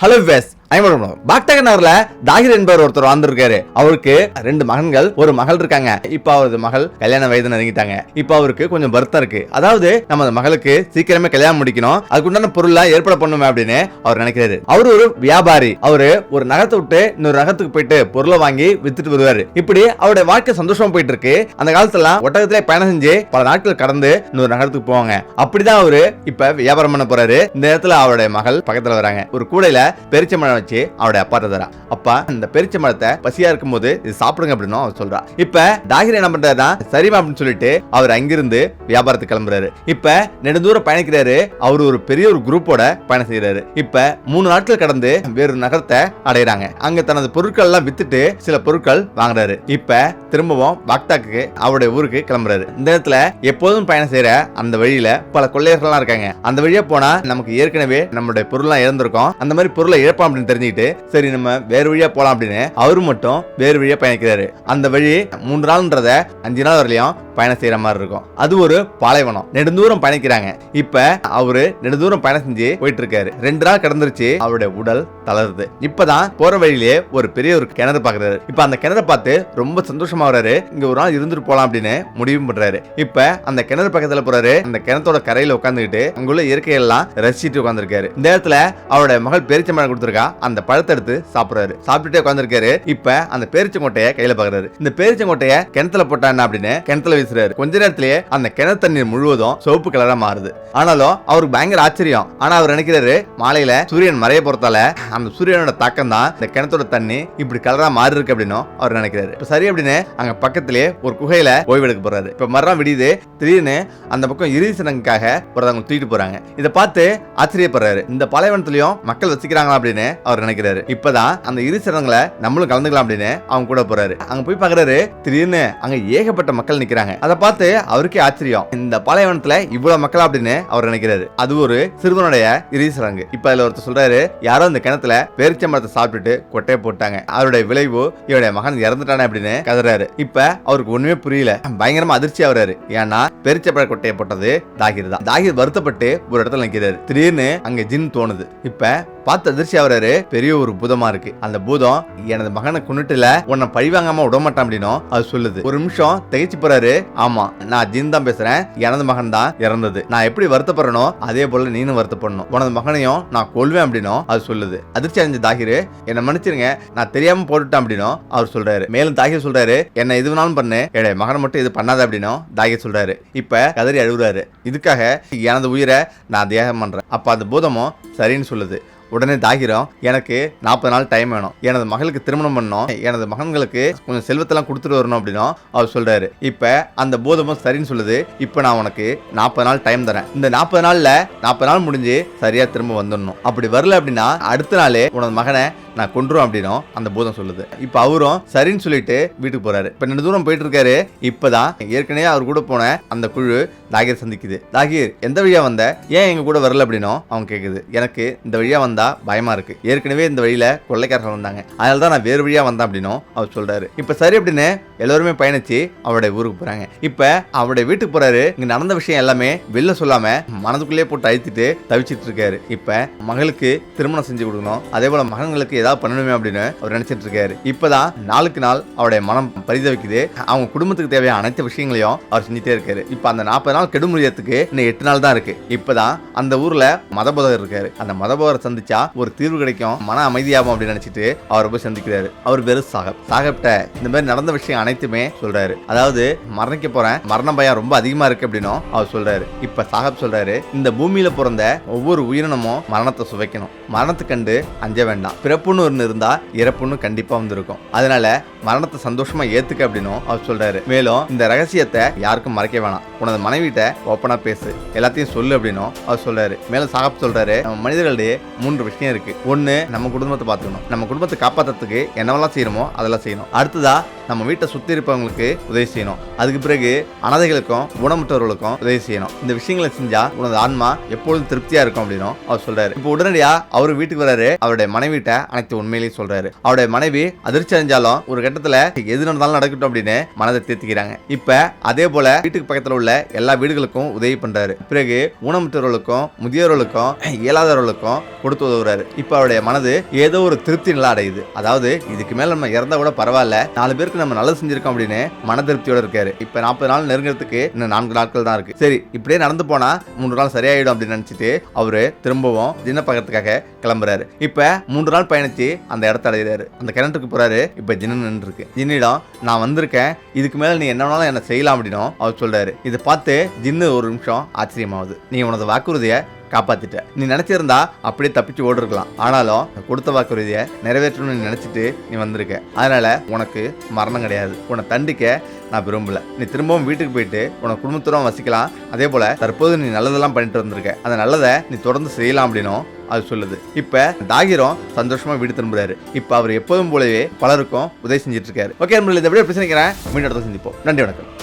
Hello, Vest. ஐம்பது பாக்டக நகர்ல தாகிர் என்பவர் ஒருத்தர் வாழ்ந்திருக்காரு. அவருக்கு ரெண்டு மகன்கள் ஒரு மகள் இருக்காங்க. இப்ப அவரது மகள் கல்யாண வயது நெருங்கிட்டாங்க. இப்ப அவருக்கு கொஞ்சம் வருத்தம் இருக்கு. அதாவது நம்ம மகளுக்கு சீக்கிரமே கல்யாணம் முடிக்கணும். அதுக்குண்டான பொருள்லாம் ஏற்பாடு பண்ணுமே அப்படின்னு அவர் நினைக்கிறாரு. அவர் ஒரு வியாபாரி. அவரு ஒரு நகரத்தை விட்டு இன்னொரு நகரத்துக்கு போயிட்டு பொருளை வாங்கி வித்துட்டு வருவாரு. இப்படி அவருடைய வாழ்க்கை சந்தோஷமா போயிட்டு இருக்கு. அந்த காலத்துல ஒட்டகத்திலே பயணம் செஞ்சு பல நாட்கள் கடந்து இன்னொரு நகரத்துக்கு போவாங்க. அப்படிதான் அவரு இப்ப வியாபாரம் பண்ண போறாரு. இந்த நேரத்துல அவருடைய மகள் பக்கத்துல வராங்க. ஒரு கூடையில பெருச்சமழை வச்சு அவருடைய அப்பா தரா அப்பா இந்த பெரிச்சம்பழத்தை பசியா இருக்கும்போது இது சாப்பிடுங்க அப்படின்னு அவர் சொல்றா. இப்ப தாகிர் என்ன பண்றாருன்னா சரிமா அப்படின்னு சொல்லிட்டு அவர் அங்கிருந்து வியாபாரத்துக்கு கிளம்புறாரு. இப்ப நெடுந்தூரம் பயணிக்கிறாரு. அவர் ஒரு பெரிய ஒரு குரூப்போட பயணம் செய்யறாரு இப்ப மூணு நாட்கள் கடந்து வேறு நகரத்தை அடையிறாங்க. அங்க தனது பொருட்கள் எல்லாம் வித்துட்டு சில பொருட்கள் வாங்குறாரு. இப்ப திரும்பவும் பாக்தாக்கு அவருடைய ஊருக்கு கிளம்புறாரு. இந்த நேரத்துல எப்போதும் பயணம் செய்யற அந்த வழியில பல கொள்ளையர்கள்லாம் இருக்காங்க. அந்த வழியா போனா நமக்கு ஏற்கனவே நம்மளுடைய பொருள்லாம் இழந்திருக்கோம். அந்த மாதிரி பொருளை இழப்போம் அப்படின்னு தெரிஞ்சுக்கிட்டு சரி நம்ம வேறு வழியா போலாம் அப்படின்னு அவர் மட்டும் வேறு வழியா பயணிக்கிறாரு. அந்த வழி மூன்று நாள்ன்றத அஞ்சு நாள் வரலையும் பயணம் செய்யற மாதிரி இருக்கும். அது ஒரு பாலைவனம். நெடுந்தூரம் பயணிக்கிறாங்க. இப்ப அவரு நெடுந்தூரம் பயணம் செஞ்சு போயிட்டு இருக்காரு ரெண்டு நாள் கடந்துருச்சு. அவருடைய உடல் தளருது. இப்பதான் போற வழியிலே ஒரு பெரிய ஒரு கிணறு பாக்குறாரு. இப்ப அந்த கிணறு பார்த்து ரொம்ப சந்தோஷமா வர்றாரு. இங்க ஒரு நாள் இருந்துட்டு போலாம் அப்படின்னு முடிவும் பண்றாரு. இப்ப அந்த கிணறு பக்கத்துல போறாரு. அந்த கிணத்தோட கரையில உட்காந்துக்கிட்டு அங்குள்ள இயற்கையெல்லாம் ரசிச்சுட்டு உட்காந்துருக்காரு இந்த இடத்துல அவருடைய மகள் பேரிச்சம்பழம் கொடுத்துருக்கா. அந்த பழத்தை எடுத்து சாப்பிடுறாரு. சாப்பிட்டுட்டே உட்காந்துருக்காரு இப்ப அந்த பேரிச்சங்கோட்டையை கையில பாக்குறாரு. இந்த பேரிச்சங்கோட்டையை கிணத்துல போட்டா என்ன அப்படின்னு கிணத்துல பேசுறாரு. கொஞ்ச நேரத்திலேயே அந்த கிணறு தண்ணீர் முழுவதும் சிவப்பு கலரா மாறுது. ஆனாலும் அவருக்கு பயங்கர ஆச்சரியம். ஆனா அவர் நினைக்கிறாரு? மாலையில சூரியன் மறைய பொறுத்தால அந்த சூரியனோட தாக்கம் தான் இந்த கிணத்தோட தண்ணி இப்படி கலரா மாறி இருக்கு அப்படின்னும் அவர் நினைக்கிறாரு. இப்ப சரி அப்படின்னு அங்க பக்கத்திலே ஒரு குகையில ஓய்வெடுக்க போறாரு. இப்ப மரம் விடியுது. திடீர்னு அந்த பக்கம் இறுதி சடங்குக்காக ஒருத்தவங்க தூக்கிட்டு போறாங்க. இதை பார்த்து ஆச்சரியப்படுறாரு. இந்த பாலைவனத்திலயும் மக்கள் வசிக்கிறாங்களா அப்படின்னு அவர் நினைக்கிறாரு. இப்பதான் அந்த இறுதி சடங்குல நம்மளும் கலந்துக்கலாம் அப்படின்னு அவங்க கூட போறாரு. அங்க போய் பாக்குறாரு திடீர்னு அங்க ஏகப்பட்ட மக்கள் நிக்கிறாங்க. அதை பார்த்து அவருக்கே ஆச்சரியம். இந்த பாலைவனத்துல இவ்வளவு மக்கள் அப்படின்னு அவர் நினைக்கிறாரு. அது ஒரு சிறுவனுடைய இறுதி சடங்கு இப்ப அதுல ஒருத்தர் சொல்றாரு யாரோ அந்த கிணத்துல பேரிச்சம்பழத்தை சாப்பிட்டுட்டு கொட்டையை போட்டாங்க. அவருடைய விளைவு இவருடைய மகன் இறந்துட்டானே அப்படின்னு கதறாரு. இப்ப அவருக்கு ஒண்ணுமே புரியல. பயங்கரமா அதிர்ச்சி ஆகுறாரு. ஏன்னா பேரிச்சம்பழ கொட்டையை போட்டது தாகிர் தான். தாகிர் வருத்தப்பட்டு ஒரு இடத்துல நிக்கிறாரு. திடீர்னு அங்க ஜின் தோணுது. இப்ப பார்த்து அதிர்ச்சி ஆகுறாரு பெரிய ஒரு பூதமா இருக்கு. அந்த பூதம் எனது மகனை கொண்டுட்டுல உன்னை பழிவாங்காம விட மாட்டான் அப்படின்னும் அது சொல்லுது. ஒரு நிமிஷம் திகைச்சு போறாரு. ஆமா நான் ஜீன் தான் பேசுறேன். எனது மகன் தான் இறந்தது. நான் எப்படி வருத்தப்படுறனோ அதே போல நீனும் வருத்தப்படணும். உனது மகனையும் நான் கொல்வேன் அப்படின்னும் அது சொல்லுது. அதிர்ச்சி அடைஞ்ச தாகிர் என்னை மன்னிச்சிருங்க. நான் தெரியாம போட்டுட்டேன் அப்படின்னும் அவர் சொல்றாரு. மேலும் தாகிர் சொல்றாரு என்ன எது வேணாலும் பண்ணு. என்னுடைய மகனை மட்டும் இது பண்ணாத அப்படின்னும் தாகிர் சொல்றாரு. இப்ப கதறி அழுகுறாரு. இதுக்காக எனது உயிரை நான் தியாகம் பண்றேன். அப்ப அந்த பூதமும் சரின்னு சொல்லுது. உடனே தாகிரம் எனக்கு நாற்பது நாள் டைம் வேணும். எனது மகளுக்கு திருமணம் பண்ணோம் எனது மகன்களுக்கு கொஞ்சம் செல்வத்தெல்லாம் கொடுத்துட்டு வரணும் அப்படின்னும் அவர் சொல்றாரு. இப்ப அந்த பூதமும் சரின்னு சொல்லுது. இப்ப நான் உனக்கு நாற்பது நாள் டைம் தரேன். இந்த நாற்பது நாள்ல நாற்பது நாள் முடிஞ்சு சரியா திரும்ப வந்துடணும். அப்படி வரல அப்படின்னா அடுத்த நாளே உனது மகனை நான் கொன்றும் அப்படின்னும் அந்த பூதம் சொல்லுது. இப்ப அவரும் சரின்னு சொல்லிட்டு வீட்டுக்கு போறாரு. இப்ப ரெண்டு தூரம் போயிட்டு இருக்காரு. இப்பதான் ஏற்கனவே அவர் கூட போன அந்த குழு தாகிர் சந்திக்குது. தாகிர் எந்த வழியா வந்த? ஏன் எங்க கூட வரல அப்படின்னும் அவன் கேக்குது. எனக்கு இந்த வழியா வந்த பயமா இருக்கு. ஏற்கனவே இந்த வழியில கொள்ளைக்காரர்கள் வந்தாங்க. அதனால தான் நான் வேறு வழியா வந்தேன் அப்படின்னும் அவர் சொல்றாரு. இப்ப சரி அப்படின்னு எல்லோருமே பயணிச்சு அவருடைய ஊருக்கு போறாங்க. இப்ப அவருடைய வீட்டுக்கு போறாரு. இங்க நடந்த விஷயம் எல்லாமே வெளில சொல்லாம மனதுக்குள்ளேயே போட்டு அழுத்திட்டு தவிச்சிட்டு இருக்காரு. இப்ப மகளுக்கு திருமணம் செஞ்சு கொடுக்கணும். அதே போல மகன்களுக்கு ஏதாவது பண்ணணுமே அப்படின்னு அவர் நினைச்சிட்டு இருக்காரு. இப்பதான் நாளுக்கு நாள் அவருடைய மனம் பரிதவிக்குது. அவங்க குடும்பத்துக்கு தேவையான அனைத்து விஷயங்களையும் அவர் செஞ்சுட்டே இருக்காரு. இப்ப அந்த நாற்பது நாள் கெடுமுடியத்துக்கு இன்னும் எட்டு நாள் தான் இருக்கு. இப்பதான் அந்த ஊர்ல மதபோதகர் இருக்காரு. அந்த மதபோதகரை சந்திச்சு ஒரு தீர்வு கிடைக்கும். மன அமைதியாகும் அப்படின்னு நினைச்சிட்டு அவரை போய் சந்திக்கிறாரு. அவர் பேரு சாகப். சாகப்ட இந்த மாதிரி நடந்த விஷயம் அனைத்துமே சொல்றாரு. அதாவது மரணிக்க போறேன் மரண பயம் ரொம்ப அதிகமா இருக்கு அப்படின்னும் அவர் சொல்றாரு. இப்ப சாகப் சொல்றாரு இந்த பூமியில பிறந்த ஒவ்வொரு உயிரினமும் மரணத்தை சுவைக்கணும். மரணத்தை கண்டு அஞ்ச வேண்டாம். பிறப்புன்னு ஒன்று இருந்தா இறப்புன்னு கண்டிப்பா வந்திருக்கும். அதனால மரணத்தை சந்தோஷமா ஏத்துக்க அப்படின்னும் அவர் சொல்றாரு. மேலும் இந்த ரகசியத்தை யாருக்கும் மறைக்க வேணாம். உனது மனைவிட்ட ஓப்பனா பேசு. எல்லாத்தையும் சொல்லு அப்படின்னும் அவர் சொல்றாரு. மேலும் சாகப் சொல்றாரு மனிதர்களிடையே மூன்று விஷயம் இருக்கு. ஒன்னு நம்ம குடும்பத்தை பார்த்துக்கணும். நம்ம குடும்பத்தை காப்பாற்றுறதுக்கு என்னவெல்லாம் செய்யணுமோ அதெல்லாம் செய்யணும். அடுத்ததா நம்ம வீட்டை சுற்றி இருப்பவங்களுக்கு உதவி செய்யணும். அதுக்கு பிறகு அனாதைகளுக்கும் ஊனமுற்றவர்களுக்கும் உதவி செய்யணும். இந்த விஷயங்களை செஞ்சா உனது ஆன்மா எப்பொழுதும் திருப்தியா இருக்கும் அப்படின்னும் அவர் சொல்றாரு. இப்போ உடனடியா அவர் வீட்டுக்கு வராரு. அவருடைய மனைவிட்ட அனைத்து உண்மையிலையும் சொல்றாரு. அவருடைய மனைவி அதிர்ச்சி அடைஞ்சாலும் ஒரு கட்டத்துல எது நடந்தாலும் நடக்கட்டும் அப்படின்னு மனதை தேத்திக்கிறாங்க. இப்ப அதே போல வீட்டுக்கு பக்கத்துல உள்ள எல்லா வீடுகளுக்கும் உதவி பண்றாரு. பிறகு ஊனமுற்றவர்களுக்கும் முதியோர்களுக்கும் இயலாதவர்களுக்கும் கொடுத்து உதவுறாரு. இப்ப அவருடைய மனது ஏதோ ஒரு திருப்தி நிலை அடையுது. அதாவது இதுக்கு மேல நம்ம இறந்தா கூட பரவாயில்ல. நாலு பேருக்கு நம்ம நல்லது செஞ்சிருக்கோம் அப்படின்னு மன திருப்தியோட இருக்காரு. இப்ப நாற்பது நாள் நெருங்கிறதுக்கு இன்னும் நான்கு நாட்கள் தான் இருக்கு. சரி இப்படியே நடந்து போனா மூன்று நாள் சரியாயிடும் அப்படின்னு நினைச்சிட்டு அவரு திரும்பவும் தின பார்க்கறதுக்காக கிளம்புறாரு. இப்ப மூன்று நாள் பயணிச்சு அந்த இடத்த அடைகிறாரு. அந்த கிணற்றுக்கு போறாரு. இப்ப ஜின்னு நின்றுருக்கு. ஜின்னிடம் நான் வந்திருக்கேன். இதுக்கு மேல நீ என்ன வேணாலும் என்ன செய்யலாம் அப்படின்னும் அவர் சொல்றாரு. இதை பார்த்து ஜின்னு ஒரு நிமிஷம் ஆச்சரியமாகுது. நீ உனது வாக்குறுதியை காப்பாத்திட்ட நீ நினைச்சிருந்தா அப்படியே தப்பிச்சு ஓடிருக்கலாம். ஆனாலும் கொடுத்த வாக்குறுதியை நிறைவேற்றணும்னு நினைச்சிட்டு நீ வந்திருக்க. அதனால உனக்கு மரணம் கிடையாது. உன்னை தண்டிக்க நான் விரும்பல. நீ திரும்பவும் வீட்டுக்கு போயிட்டு உன குடும்பத்துடன் வசிக்கலாம். அதே போல தற்போது நீ நல்லதெல்லாம் பண்ணிட்டு வந்திருக்க. அந்த நல்லதை நீ தொடர்ந்து செய்யலாம் அப்படின்னும் அது சொல்லுது. இப்ப தாகிரம் சந்தோஷமா வீடு திரும்புறாரு. இப்ப அவர் எப்போதும் போலவே பலருக்கும் உதவி செஞ்சுட்டு இருக்காரு. ஓகே நம்மள இதை எப்படி பிரச்சனைக்கிறேன் மீண்டும் சந்திப்போம். நன்றி வணக்கம்.